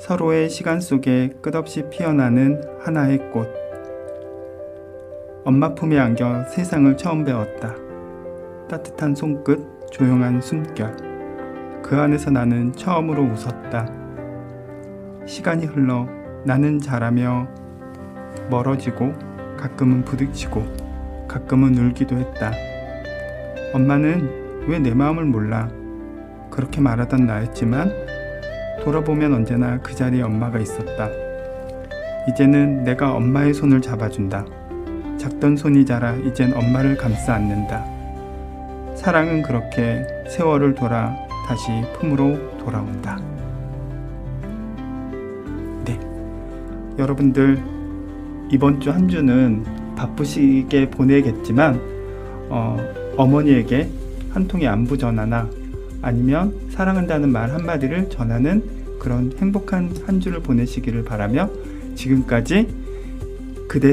서로의 시간 속에 끝없이 피어나는 하나의 꽃. 엄마 품에 안겨 세상을 처음 배웠다. 따뜻한 손끝, 조용한 숨결. 그 안에서 나는 처음으로 웃었다. 시간이 흘러 나는 자라며 멀어지고 가끔은 부딪히고 가끔은 울기도 했다. 엄마는 왜 내 마음을 몰라? 그렇게 말하던 나였지만 돌아보면 언제나 그 자리에 엄마가 있었다. 이제는 내가 엄마의 손을 잡아준다. 작던 손이 자라 이젠 엄마를 감싸 안는다. 사랑은 그렇게 세월을 돌아 다시 품으로 돌아온다. 네. 여러분들, 이번 주 한 주는 바쁘시게 보내겠지만, 어, 어머니에게 한 통의 안부 전화나 아니면 사랑한다는 말 한마디를 전하는 그런 행복한 한 주를 보내시기를 바라며 지금까지 그대